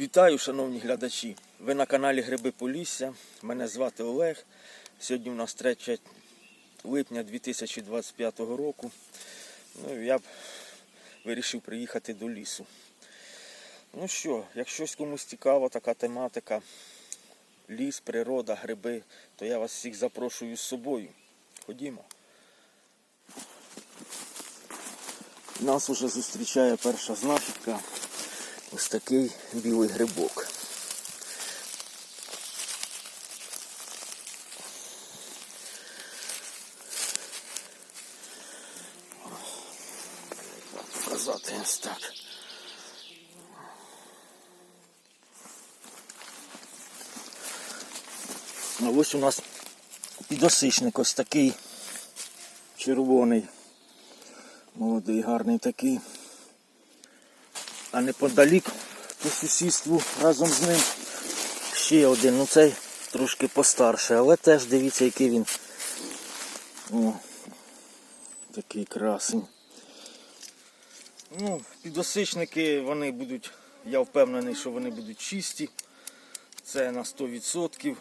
Вітаю, шановні глядачі! Ви на каналі Гриби Полісся. Мене звати Олег. Сьогодні у нас 3 липня 2025 року. Ну, я б вирішив приїхати до лісу. Ну що, якщо комусь цікава така тематика, ліс, природа, гриби, то я вас всіх запрошую з собою. Ходімо. Нас уже зустрічає перша знахідка. Ось такий білий грибок. Показати ось так. А ось у нас підосичник ось такий червоний. Молодий, гарний такий. А неподалік по сусідству разом з ним ще один. Ну цей трошки постарше, але теж дивіться, який він. О, такий красень. Ну, підосичники вони будуть, я впевнений, що вони будуть чисті. Це на 100%.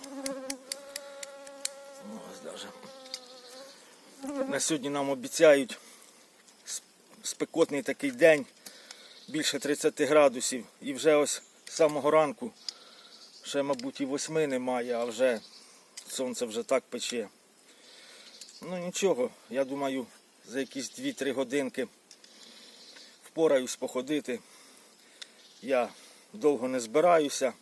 Ну, ось даже. На сьогодні нам обіцяють спекотний такий день, більше 30 градусів. І вже ось з самого ранку, ще, мабуть, і восьми немає, а вже сонце вже так пече. Ну нічого, я думаю, за якісь 2-3 годинки впораюсь походити. Я довго не збираюся.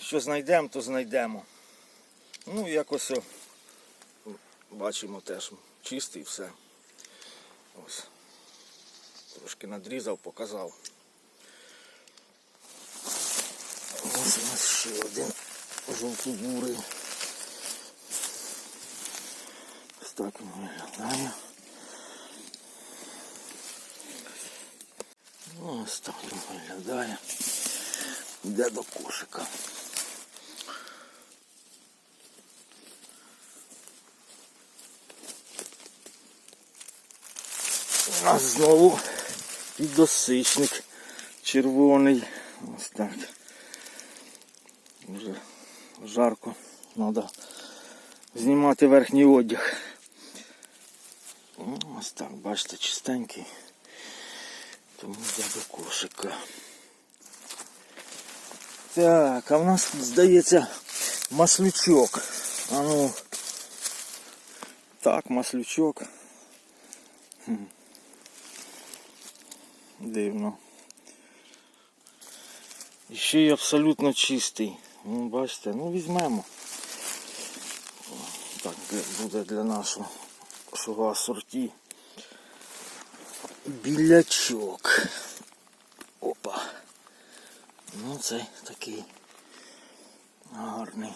Що знайдемо, то знайдемо. Ну, якось бачимо теж чистий все. Ось. Трошки надрізав, показав. Ось у нас ще один жовтобурий. Ось так він виглядає. Ось так він виглядає. Йде до кошика. У нас знову підосичник червоний. Ось так. Вже жарко. Треба знімати верхній одяг. Ну, Ось так, бачите, чистенький. Тому йде до кошика. Так, а в нас тут здається маслючок. А ну. Так, маслючок. Дивно. І ще й абсолютно чистий. Ну, бачите, ну візьмемо. Так буде для нашого нашого асорті. Білячок. Опа. Ну цей такий гарний.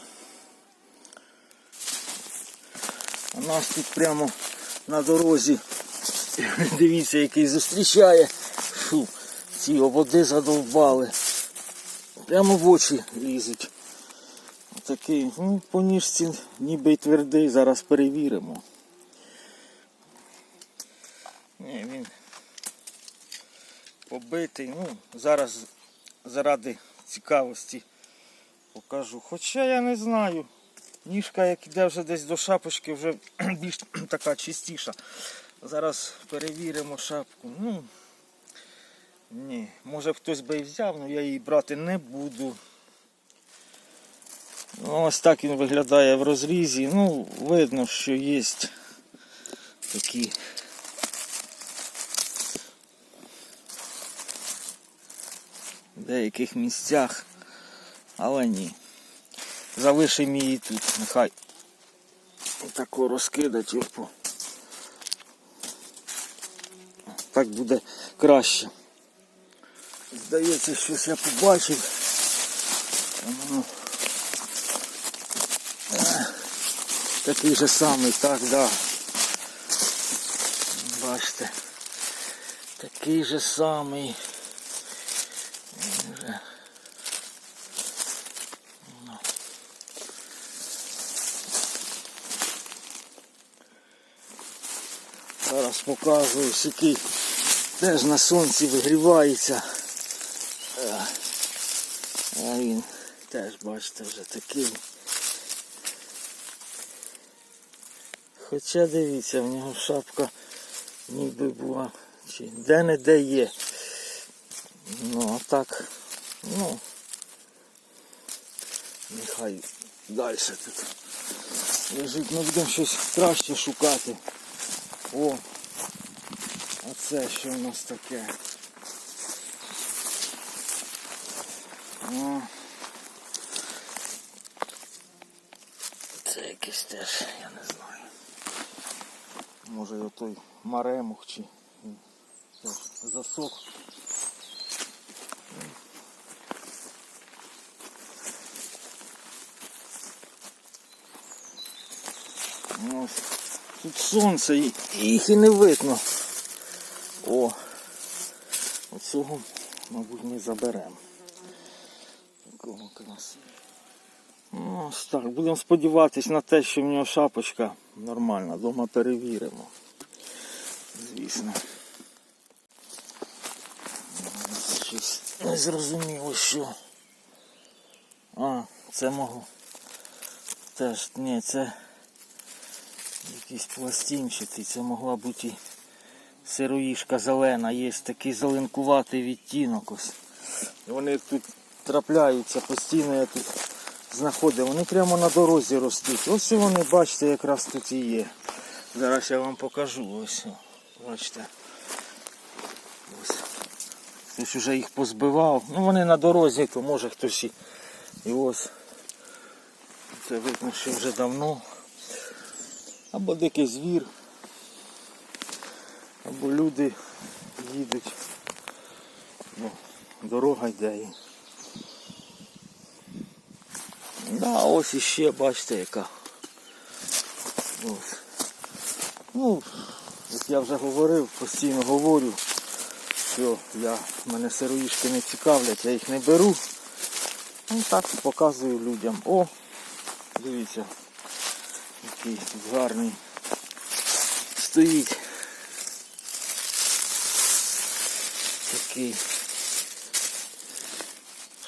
У нас тут прямо на дорозі. Дивіться, який зустрічає. Фу, ці води задовбали. Прямо в очі лізуть. Такий, ну, по ніжці ніби й твердий, зараз перевіримо. Ні, він побитий. Ну, зараз заради цікавості покажу. Хоча я не знаю. Ніжка, як іде вже десь до шапочки, вже більш така чистіша. Зараз перевіримо шапку. Ну, ні, може хтось би і взяв, але я її брати не буду. Ну, ось так він виглядає в розрізі. Ну, видно, що є такі. В деяких місцях, але ні. Залишимо її тут, нехай тако розкидать. Так буде краще. Здається, щось я побачив. Е, Такий же самий, так, да. Бачите. Такий же самий. Ну. Зараз показую, який теж на сонці вигрівається. А він теж, бачите, вже такий. Хоча дивіться, в нього шапка ніби була. Чи де-не-де є. Ну, а так, ну, нехай далі тут лежить. Ми будемо щось краще шукати. О, а це що в нас таке? О. Це якийсь теж, я не знаю. Може й той маремух чи засох. Ну, Тут сонце, і їх і не видно. О, оцього, мабуть, ми заберемо. Такого. Ну, ось так, будемо сподіватись на те, що в нього шапочка нормальна. Дома перевіримо. Звісно. Щось не що. А, це могло. Теж, ні, це якийсь пластинчатий, це могла бути і сироїшка зелена, є такий зеленкуватий відтінок ось. Вони тут трапляються, постійно я тут знаходив. Вони прямо на дорозі ростуть. Ось вони, бачите, якраз тут і є. Зараз я вам покажу. Ось. Бачите. Ось. Хтось вже їх позбивав. Ну вони на дорозі, то може хтось і. І ось. Це видно, що вже давно. Або дикий звір. Або люди їдуть. Бо дорога йде. і Да, ось іще, бачите, яка. Ну, як я вже говорив, постійно говорю, що я, мене сироїшки не цікавлять, я їх не беру. Ну так показую людям. О, дивіться, який гарний стоїть. Такий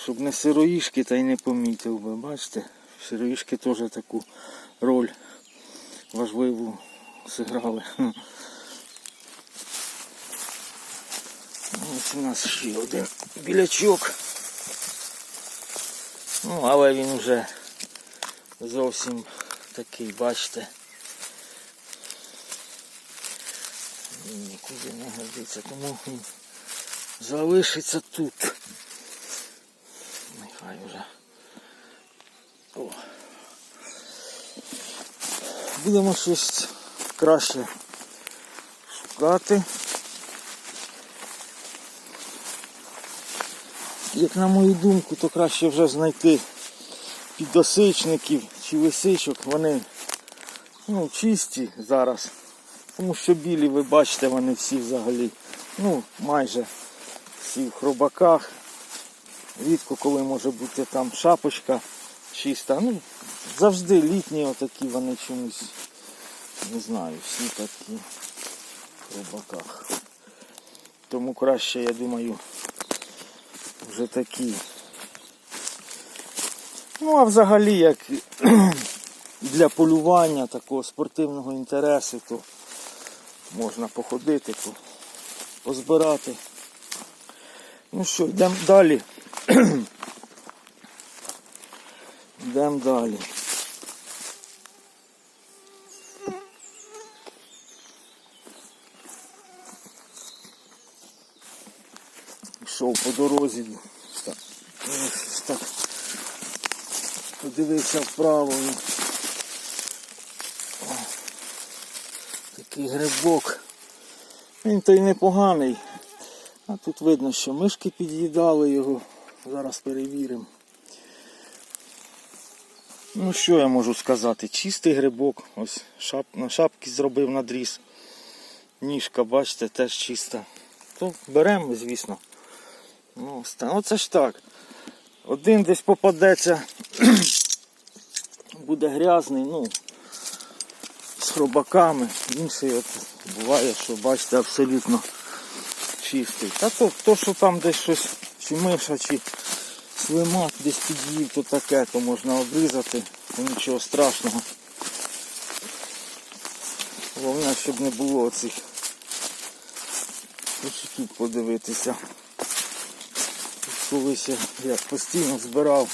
щоб не сироїшки та й не помітив би. Бачите, сироїшки теж таку роль важливу зіграли. Ось у нас ще один білячок. Ну, але він вже зовсім такий, бачите. Він Нікуди не годиться, тому він залишиться тут. Нехай вже. О. Будемо щось краще шукати. Як на мою думку, то краще вже знайти підосичників чи лисичок. Вони ну, чисті зараз. Тому що білі, ви бачите, вони всі взагалі, ну, майже всі в хробаках. Рідко коли може бути там шапочка чиста. Ну, завжди літні отакі вони чомусь, не знаю, всі такі в рибаках. Тому краще, я думаю, вже такі. Ну, а взагалі, як для полювання такого спортивного інтересу, то можна походити, позбирати. Ну що, йдемо далі. Йдемо далі. Йшов по дорозі. Так, так. Подивився вправо. Такий грибок. Він то й непоганий. А тут видно, що мишки під'їдали його. Зараз перевіримо. Ну що я можу сказати? Чистий грибок. Ось шап... на шапки зробив надріз. Ніжка, бачите, теж чиста. То беремо, звісно. Ну, оце ж так. Один десь попадеться, буде грязний, ну, з хробаками. Інший от буває, що бачите, абсолютно чистий. Та то, то що там десь щось, чи миша, чи слимак десь під'їв, то таке, то можна обрізати, то нічого страшного. Головне, щоб не було оцих. Хочу тут подивитися. Колись я, постійно збирав.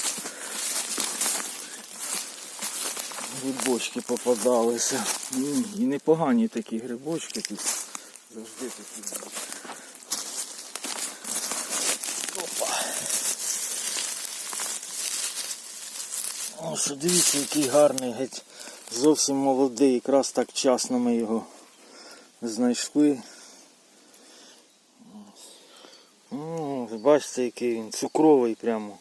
Грибочки попадалися. І непогані такі грибочки тут. Завжди такі. Ось дивіться, який гарний, геть зовсім молодий, якраз так вчасно ми його знайшли. Ви Бачите, який він цукровий прямо.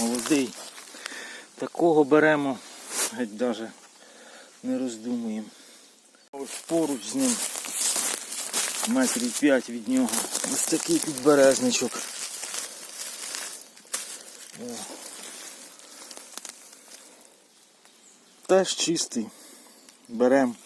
Молодий. Такого беремо, геть даже не роздумуємо. Ось поруч з ним метрів 5 від нього. Ось такий підберезничок. О. Теж чистий. Берем.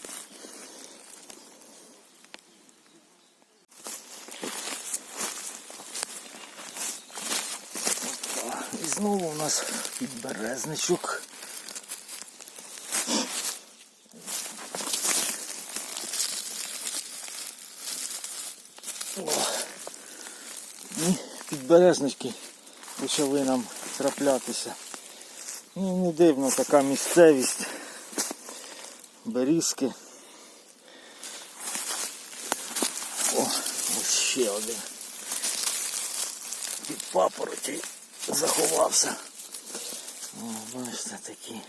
І знову у нас підберезничок. І підберезнички почали нам траплятися. Ну, не дивно така місцевість. Берізки. О, ось ще один. Під папороті заховався. О, бачите такі.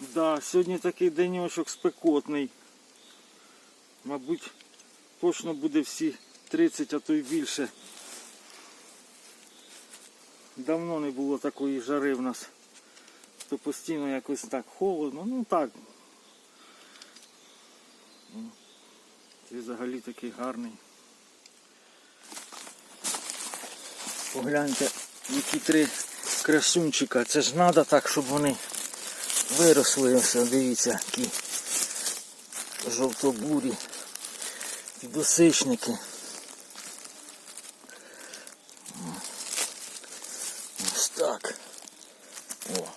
Да, сьогодні такий денечок спекотний. Мабуть, точно буде всі 30, а то й більше. Давно не було такої жари в нас. То постійно якось так холодно. Ну так. Ну, Це взагалі такий гарний. Погляньте, які три красунчика. Це ж треба так, щоб вони виросли. Ось, дивіться, які жовтобурі, підосичники. Ось так. О.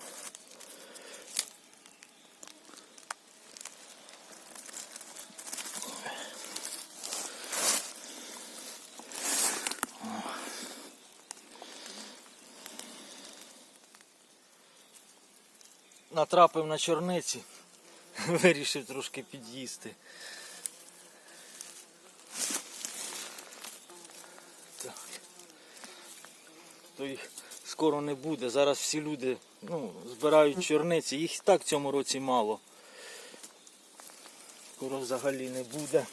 Натрапив на чорниці, вирішив трошки під'їсти. Так. Їх скоро не буде. Зараз всі люди ну, збирають чорниці. Їх і так в цьому році мало. Скоро взагалі не буде.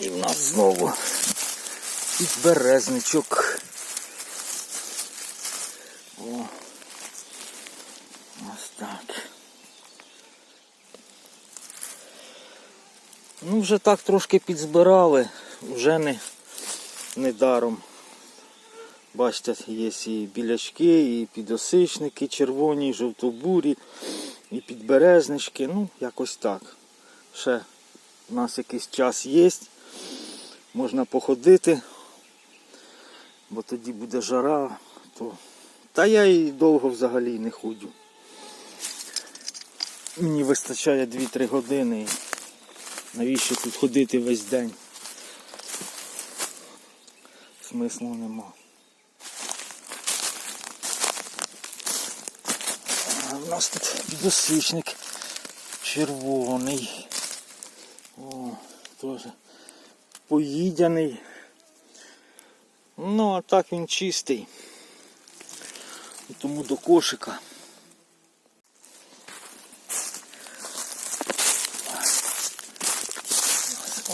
І в нас знову підберезничок. О. Ось так. Ну, вже так трошки підзбирали, вже не, не даром. Бачите, є і білячки, і підосичники, червоні, і жовтобурі, і підберезнички. Ну, якось так. Ще у нас якийсь час є. Можна походити, бо тоді буде жара, то... Та я і довго взагалі не ходжу. Мені вистачає 2-3 години. Навіщо тут ходити весь день? Смислу нема. А в нас тут підосичник червоний. О, теж поїдяний. Ну, а так він чистий. Тому до кошика.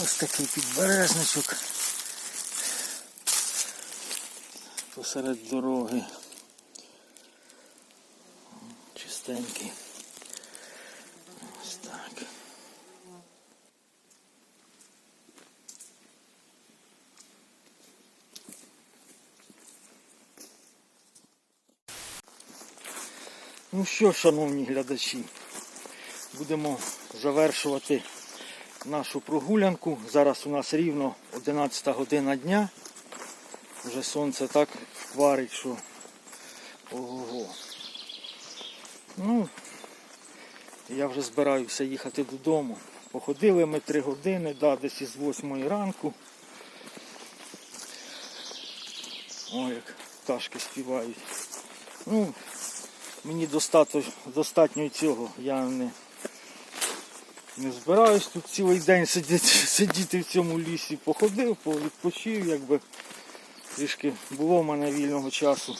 Ось такий підберезничок посеред дороги. Чистенький. Ну що, шановні глядачі, будемо завершувати нашу прогулянку. Зараз у нас рівно 11 година дня. Вже сонце так варить, що ого. Ну, я вже збираюся їхати додому. Походили ми 3 години, да, десь із 8 ранку. Ой, як пташки співають. Ну, мені достатньо, достатньо цього. Я не, не збираюсь тут цілий день сидіти, сидіти в цьому лісі. Походив, відпочив, якби трішки було в мене вільного часу.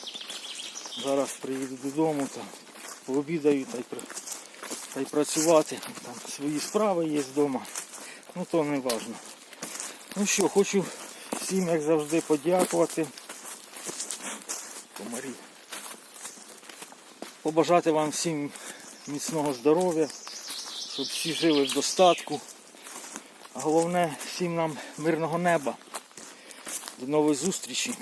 Зараз приїду додому та пообідаю та й, та й працювати. Там свої справи є вдома. Ну то не важно. Ну що, хочу всім, як завжди, подякувати. Комарі. Побажати вам всім міцного здоров'я, щоб всі жили в достатку. Головне всім нам мирного неба. До нової зустрічі.